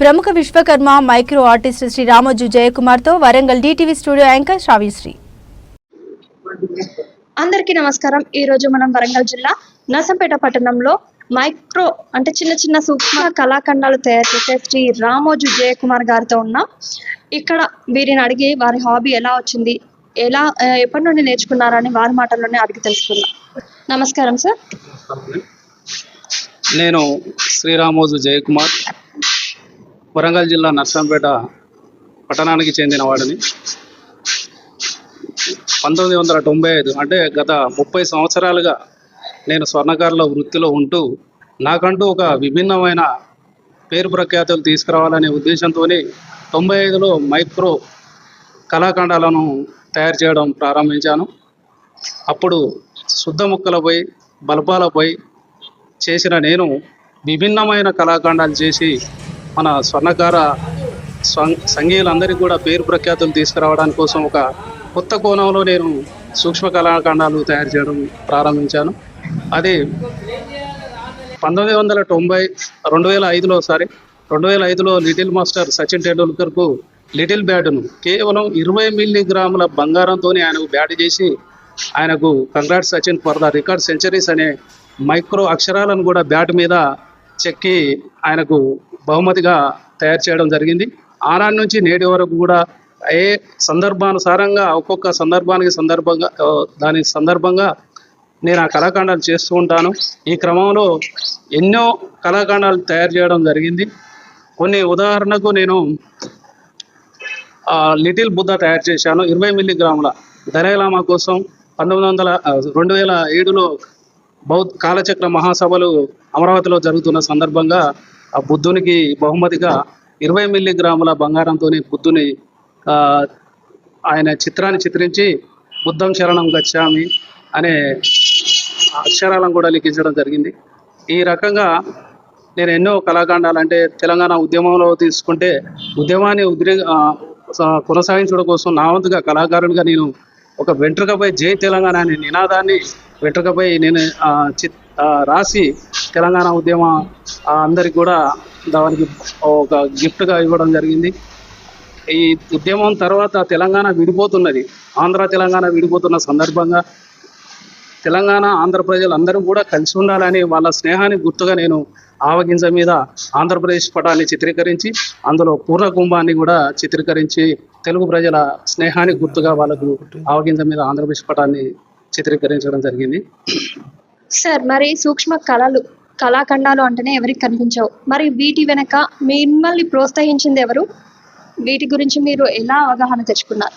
ప్రముఖ Vishwakarma micro artist Shri Ramoju జయకుమార్తో Warangal DTV studio anchor Sravyasri. అందరికీ నమస్కారం. ఈ రోజు మనం వరంగల్ జిల్లా నర్సంపేట పట్టణంలో మైక్రో అంటే చిన్న చిన్న సూక్ష్మ కళాఖండాలు తయారు చేసే శ్రీ రామోజు జయకుమార్ గారితో ఉన్నాం. ఇక్కడ వీరిని అడిగి వారి హాబీ ఎలా వచ్చింది ఎలా ఎప్పటి నుండి నేర్చుకున్నారని వారి మాటల్లోనే అడిగి తెలుసుకుందాం. నమస్కారం సార్. నేను శ్రీరామోజు జయకుమార్. వరంగల్ జిల్లా నర్సంపేట పట్టణానికి చెందిన వాడిని. పంతొమ్మిది వందల తొంభై ఐదు అంటే గత ముప్పై సంవత్సరాలుగా నేను స్వర్ణకారుల వృత్తిలో ఉంటూ నాకంటూ ఒక విభిన్నమైన పేరు ప్రఖ్యాతులు తీసుకురావాలనే ఉద్దేశంతో తొంభై ఐదులో మైక్రో కళాఖండాలను తయారు చేయడం ప్రారంభించాను. అప్పుడు శుద్ధ ముక్కలపై బల్పాలపై చేసిన నేను విభిన్నమైన కళాఖండాలు చేసి మన స్వర్ణకార స్వం- సంగీయులందరికీ కూడా పేరు ప్రఖ్యాతులు తీసుకురావడానికి కోసం ఒక కొత్త కోణంలో నేను సూక్ష్మ కళాఖండాలు తయారు చేయడం ప్రారంభించాను. అది పంతొమ్మిది వందల తొంభై రెండు వేల ఐదులో సారీ రెండు వేల ఐదులో లిటిల్ మాస్టర్ సచిన్ టెండూల్కర్కు లిటిల్ బ్యాట్ను కేవలం ఇరవై మిల్లీగ్రాముల బంగారంతో ఆయనకు బ్యాట్ చేసి ఆయనకు congrat Sachin for the record centuries అనే మైక్రో అక్షరాలను కూడా బ్యాట్ మీద చెక్కి ఆయనకు బహుమతిగా తయారు చేయడం జరిగింది. ఆనాటి నుంచి నేటి వరకు కూడా ఏ సందర్భానుసారంగా ఒక్కొక్క సందర్భానికి సందర్భంగా దాని సందర్భంగా నేను ఆ కళాఖండాలు చేస్తూ ఉంటాను. ఈ క్రమంలో ఎన్నో కళాఖండాలు తయారు చేయడం జరిగింది. కొన్ని ఉదాహరణకు నేను లిటిల్ బుద్ధ తయారు చేశాను. ఇరవై మిల్లీగ్రాముల దలైలామా కోసం పంతొమ్మిది వందల రెండు వేల ఏడులో బౌద్ధ కాలచక్ర మహాసభలు అమరావతిలో జరుగుతున్న సందర్భంగా ఆ బుద్ధునికి బహుమతిగా ఇరవై మిల్లీగ్రాముల బంగారంతోనే బుద్ధుని ఆయన చిత్రాన్ని చిత్రించి బుద్ధం శరణం గచ్చామి అనే అక్షరాలను కూడా లిఖించడం జరిగింది. ఈ రకంగా నేను ఎన్నో కళాఖండాలు అంటే తెలంగాణ ఉద్యమంలో తీసుకుంటే ఉద్యమాన్ని ఉద్రే కొనసాగించడం కోసం నా వంతుగా కళాకారునిగా నేను ఒక వెంట్రుకపై జై తెలంగాణ అనే నినాదాన్ని వెంట్రుకపై నేను చిత్ రాసి తెలంగాణ ఉద్యమ అందరికి కూడా దానికి ఒక గిఫ్ట్గా ఇవ్వడం జరిగింది. ఈ ఉద్యమం తర్వాత తెలంగాణ విడిపోతున్నది. ఆంధ్ర తెలంగాణ విడిపోతున్న సందర్భంగా తెలంగాణ ఆంధ్ర ప్రజలందరూ కూడా కలిసి ఉండాలని వాళ్ళ స్నేహాన్ని గుర్తుగా నేను ఆవగింజ మీద ఆంధ్రప్రదేశ్ పటాన్ని చిత్రీకరించి అందులో పూర్ణ కుంభాన్ని కూడా చిత్రీకరించి తెలుగు ప్రజల స్నేహానికి గుర్తుగా వాళ్ళకు ఆవగింజ మీద ఆంధ్రప్రదేశ్ పటాన్ని చిత్రీకరించడం జరిగింది. సార్ మరి సూక్ష్మ కళలు కళాఖండాలు అంటేనే ఎవరికి కనిపించవు. మరి వీటి వెనక మిమ్మల్ని ప్రోత్సహించింది ఎవరు? వీటి గురించి మీరు ఎలా అవగాహన తెచ్చుకున్నారు?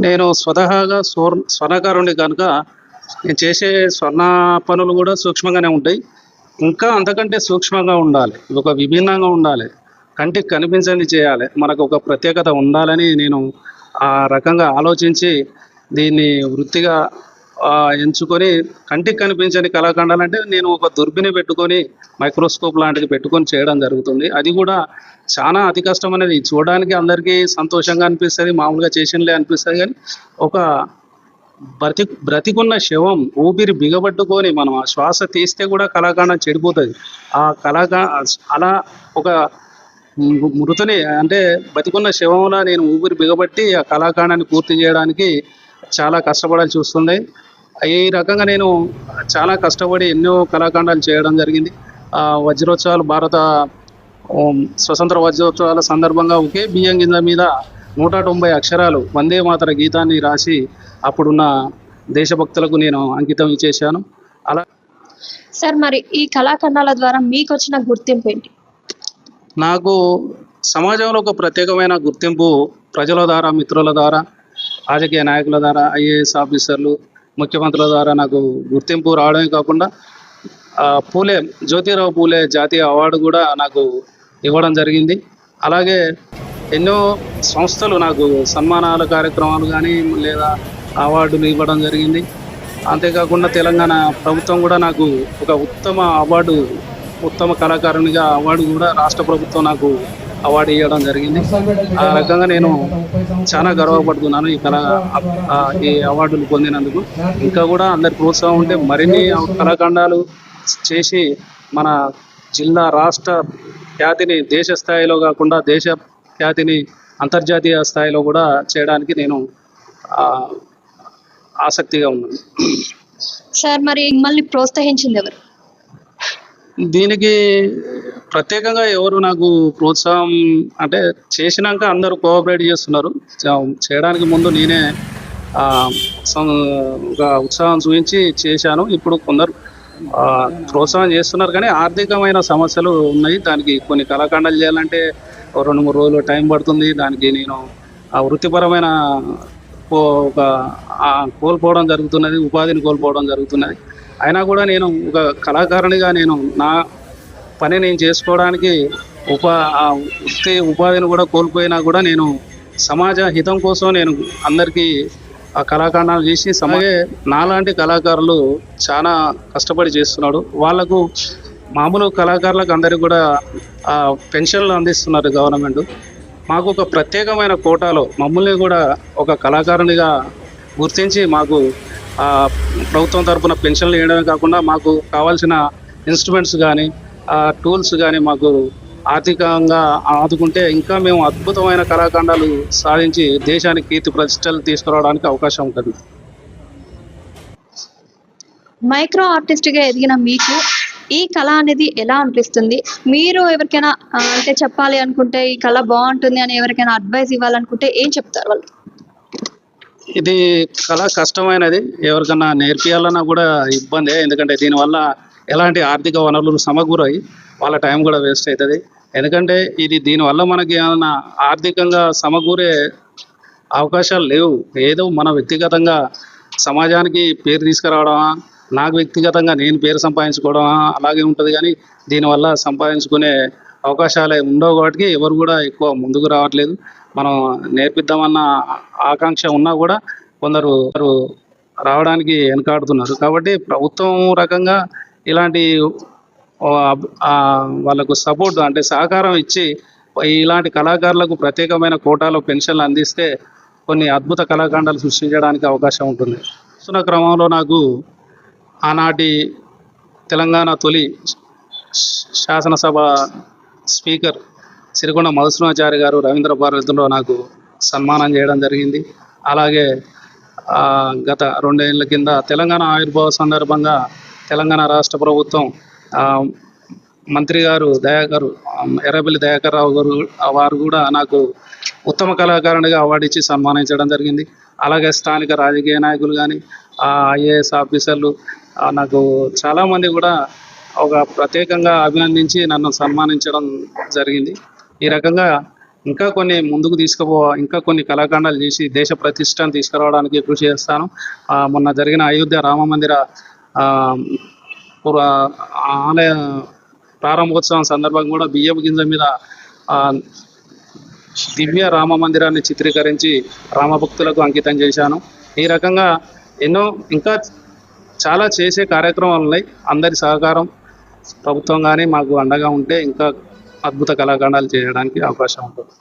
నేను స్వతహాగా స్వర్ స్వర్ణకారుని కనుక నేను చేసే స్వర్ణ పనులు కూడా సూక్ష్మంగానే ఉంటాయి. ఇంకా అంతకంటే సూక్ష్మంగా ఉండాలి. ఒక విభిన్నంగా ఉండాలి. కంటికి కనిపించని చేయాలి. మనకు ఒక ప్రత్యేకత ఉండాలని నేను ఆ రకంగా ఆలోచించి దీన్ని వృత్తిగా ఎంచుకొని కంటికి కనిపించని కళాఖండాలు అంటే నేను ఒక దుర్బిని పెట్టుకొని మైక్రోస్కోప్ లాంటిది పెట్టుకొని చేయడం జరుగుతుంది. అది కూడా చాలా అతి కష్టం అనేది చూడడానికి అందరికీ సంతోషంగా అనిపిస్తుంది మామూలుగా చేసినలే అనిపిస్తుంది కానీ ఒక బ్రతి బ్రతికున్న శవం ఊపిరి బిగబట్టుకొని మనం ఆ శ్వాస తీస్తే కూడా కళాఖండం చెడిపోతుంది. ఆ కళాఖ అలా ఒక మృ- అంటే బతికున్న శవంలా నేను ఊపిరి బిగబట్టి ఆ కళాఖండాన్ని పూర్తి చేయడానికి చాలా కష్టపడాల్సి వస్తుంది. ఈ రకంగా నేను చాలా కష్టపడి ఎన్నో కళాఖండాలు చేయడం జరిగింది. ఆ వజ్రోత్సవాలు భారత స్వతంత్ర వజ్రోత్సవాల సందర్భంగా ఒకే బియ్యం గింజ మీద నూట తొంభై అక్షరాలు వందే మాతర గీతాన్ని రాసి అప్పుడున్న దేశభక్తులకు నేను అంకితం ఇచ్చేశాను. అలా సార్ మరి ఈ కళాఖండాల ద్వారా మీకు వచ్చిన గుర్తింపు ఏంటి? నాకు సమాజంలో ఒక ప్రత్యేకమైన గుర్తింపు ప్రజల ద్వారా మిత్రుల ద్వారా రాజకీయ నాయకుల ద్వారా ఐఏఎస్ ఆఫీసర్లు ముఖ్యమంత్రుల ద్వారా నాకు గుర్తింపు రావడమే కాకుండా పూలే జ్యోతిరావు పూలే జాతీయ అవార్డు కూడా నాకు ఇవ్వడం జరిగింది. అలాగే ఎన్నో సంస్థలు నాకు సన్మానాల కార్యక్రమాలు కానీ లేదా అవార్డులు ఇవ్వడం జరిగింది. అంతేకాకుండా తెలంగాణ ప్రభుత్వం కూడా నాకు ఒక ఉత్తమ అవార్డు ఉత్తమ కళాకారునిగా అవార్డు కూడా రాష్ట్ర ప్రభుత్వం నాకు అవార్డు ఇవ్వడం జరిగింది. ఆ రకంగా నేను చాలా గర్వపడుతున్నాను ఈ కళ ఈ అవార్డులు పొందినందుకు. ఇంకా కూడా అందరి ప్రోత్సాహం ఉంటే మరిన్ని కళాఖండాలు చేసి మన జిల్లా రాష్ట్ర ఖ్యాతిని దేశ స్థాయిలో కాకుండా దేశ ఖ్యాతిని అంతర్జాతీయ స్థాయిలో కూడా చేయడానికి నేను ఆసక్తిగా ఉన్నాను. సార్ మరి మిమ్మల్ని ప్రోత్సహించింది ఎవరు? దీనికి ప్రత్యేకంగా ఎవరు నాకు ప్రోత్సాహం అంటే చేసినాక అందరూ కోఆపరేట్ చేస్తున్నారు. చేయడానికి ముందు నేనే ఒక ఉత్సాహం చూపించి చేశాను. ఇప్పుడు కొందరు ప్రోత్సాహం చేస్తున్నారు కానీ ఆర్థికమైన సమస్యలు ఉన్నాయి. దానికి కొన్ని కళాఖండాలు చేయాలంటే ఓ రెండు మూడు రోజులు టైం పడుతుంది. దానికి నేను ఆ వృత్తిపరమైన కో- ఒక కోల్పోవడం జరుగుతున్నది ఉపాధిని కోల్పోవడం జరుగుతున్నది. అయినా కూడా నేను ఒక కళాకారునిగా నేను నా పని నేను చేసుకోవడానికి ఉపా ఆ వృత్తి ఉపాధిని కూడా కోల్పోయినా కూడా నేను సమాజ హితం కోసం నేను అందరికీ ఆ కళాఖండాలు చేసి సమాజే నాలాంటి కళాకారులు చాలా కష్టపడి చేస్తున్నాడు. వాళ్ళకు మామూలు కళాకారులకు అందరికీ కూడా ఆ, పెన్షన్లు అందిస్తున్నారు గవర్నమెంట్. మాకు ఒక ప్రత్యేకమైన కోటాలో మమ్మల్ని కూడా ఒక కళాకారునిగా గుర్తించి మాకు ప్రభుత్వం తరపున పెన్షన్లు వేయడమే కాకుండా మాకు కావాల్సిన ఇన్స్ట్రుమెంట్స్ కానీ టూల్స్ కానీ మాకు ఆర్థికంగా ఆదుకుంటే ఇంకా మేము అద్భుతమైన కళాఖండాలు సాధించి దేశానికి కీర్తి ప్రతిష్టలు తీసుకురావడానికి అవకాశం ఉంటుంది. మైక్రో ఆర్టిస్ట్గా ఎదిగిన మీకు ఈ కళ అనేది ఎలా అనిపిస్తుంది? మీరు ఎవరికైనా అంటే చెప్పాలి అనుకుంటే ఈ కళ బాగుంటుంది అని ఎవరికైనా అడ్వైస్ ఇవ్వాలనుకుంటే ఏం చెప్తారు వాళ్ళు? ఇది కళ కష్టమైనది. ఎవరికన్నా నేర్పియాలన్నా కూడా ఇబ్బందే. ఎందుకంటే దీనివల్ల ఎలాంటి ఆర్థిక వనరులు సమకూరై వాళ్ళ టైం కూడా వేస్ట్ అవుతుంది ఎందుకంటే ఇది దీనివల్ల మనకి ఏమైనా ఆర్థికంగా సమకూరే అవకాశాలు లేవు. ఏదో మన వ్యక్తిగతంగా సమాజానికి పేరు తీసుకురావడమా నాకు వ్యక్తిగతంగా నేను పేరు సంపాదించుకోవడమా అలాగే ఉంటుంది. కానీ దీనివల్ల సంపాదించుకునే అవకాశాలే ఉండవు కాబట్టి ఎవరు కూడా ఎక్కువ ముందుకు రావట్లేదు. మనం నేర్పిద్దామన్న ఆకాంక్ష ఉన్నా కూడా కొందరు రావడానికి వెనకాడుతున్నారు. కాబట్టి ప్రభుత్వం రకంగా ఇలాంటి వాళ్ళకు సపోర్ట్ అంటే సహకారం ఇచ్చి ఇలాంటి కళాకారులకు ప్రత్యేకమైన కోటాలో పెన్షన్లు అందిస్తే కొన్ని అద్భుత కళాఖండాలు సృష్టించడానికి అవకాశం ఉంటుంది. వస్తున్న క్రమంలో నాకు ఆనాటి తెలంగాణ తొలి శాసనసభ స్పీకర్ సిరికొండ మధుసూనాచారి గారు రవీంద్ర భారతిలో నాకు సన్మానం చేయడం జరిగింది. అలాగే గత రెండేళ్ళ కింద తెలంగాణ ఆవిర్భావ సందర్భంగా తెలంగాణ రాష్ట్ర ప్రభుత్వం మంత్రి గారు దయాకర్ ఎర్రబెల్లి దయాకర్ రావు గారు వారు కూడా నాకు ఉత్తమ కళాకారునిగా అవార్డు ఇచ్చి సన్మానించడం జరిగింది. అలాగే స్థానిక రాజకీయ నాయకులు కానీ ఐఏఎస్ ఆఫీసర్లు నాకు చాలామంది కూడా ఒక ప్రత్యేకంగా అభినందించి నన్ను సన్మానించడం జరిగింది. ఈ రకంగా ఇంకా కొన్ని ముందుకు తీసుకుపో ఇంకా కొన్ని కళాఖండాలు చేసి దేశ ప్రతిష్టను తీసుకురావడానికి కృషి చేస్తాను. మొన్న జరిగిన అయోధ్య రామ మందిర ఆలయ ప్రారంభోత్సవం సందర్భంగా కూడా బియ్యపు గింజ మీద దివ్య రామ మందిరాన్ని చిత్రీకరించి రామభక్తులకు అంకితం చేశాను. ఈ రకంగా ఎన్నో ఇంకా చాలా చేసే కార్యక్రమాలు ఉన్నాయి. అందరి సహకారం ప్రభుత్వం కానీ మాకు అండగా ఉంటే ఇంకా అద్భుత కళాఖండాలు చేయడానికి అవకాశం ఉంటుంది.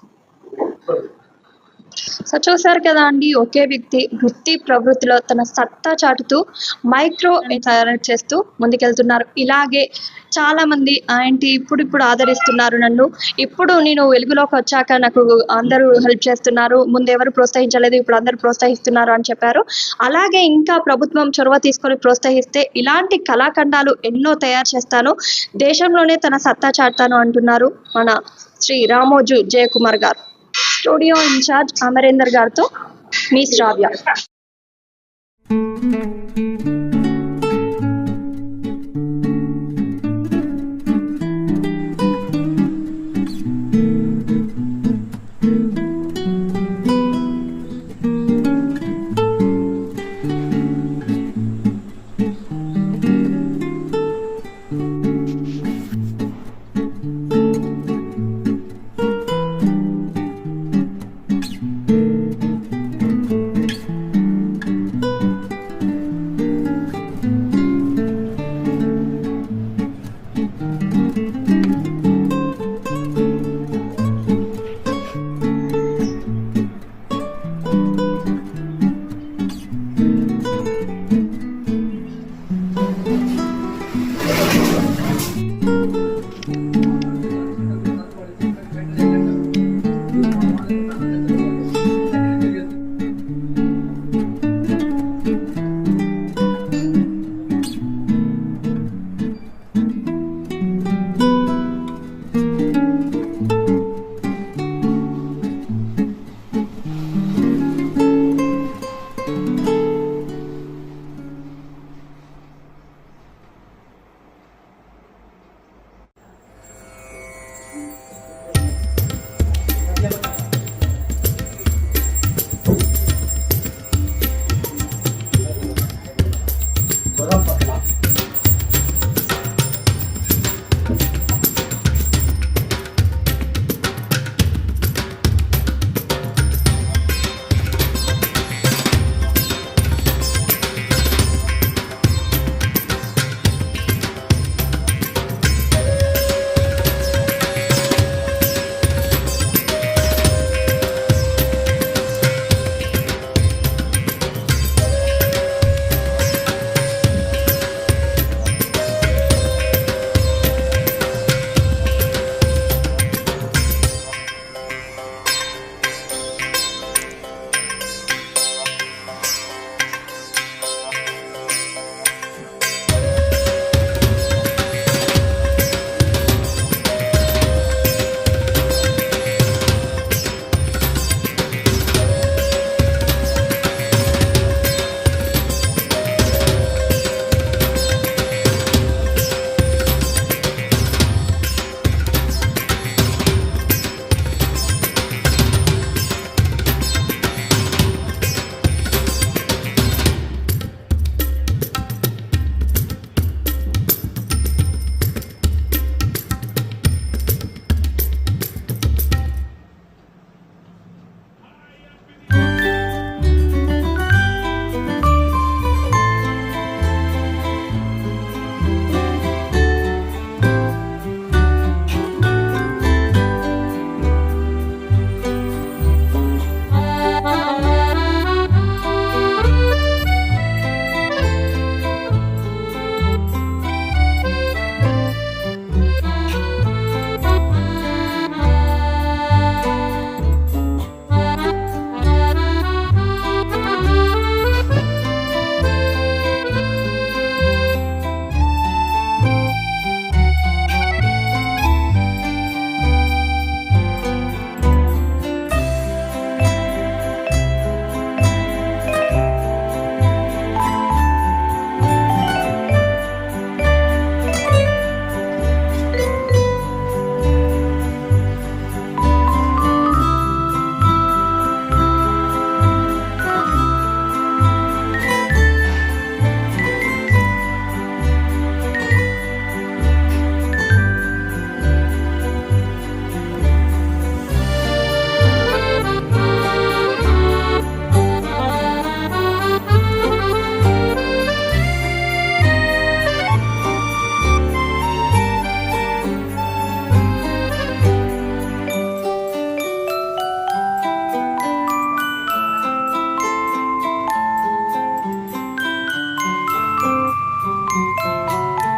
సో చూసారు కదా అండి ఒకే వ్యక్తి వృత్తి ప్రవృత్తిలో తన సత్తా చాటుతూ మైక్రో తయారు చేస్తూ ముందుకెళ్తున్నారు. ఇలాగే చాలా మంది ఏంటి ఇప్పుడు ఇప్పుడు ఆదరిస్తున్నారు నన్ను. ఇప్పుడు నేను వెలుగులోకి వచ్చాక నాకు అందరూ హెల్ప్ చేస్తున్నారు. ముందు ఎవరు ప్రోత్సహించలేదు ఇప్పుడు అందరూ ప్రోత్సహిస్తున్నారు అని చెప్పారు. అలాగే ఇంకా ప్రభుత్వం చొరవ తీసుకొని ప్రోత్సహిస్తే ఇలాంటి కళాఖండాలు ఎన్నో తయారు చేస్తాను. దేశంలోనే తన సత్తా చాటుతాను అంటున్నారు మన శ్రీ రామోజు జయకుమార్ గారు. స్టూడియో ఇన్ఛార్జ్ అమరేందర్ గారితో మీ శ్రావ్య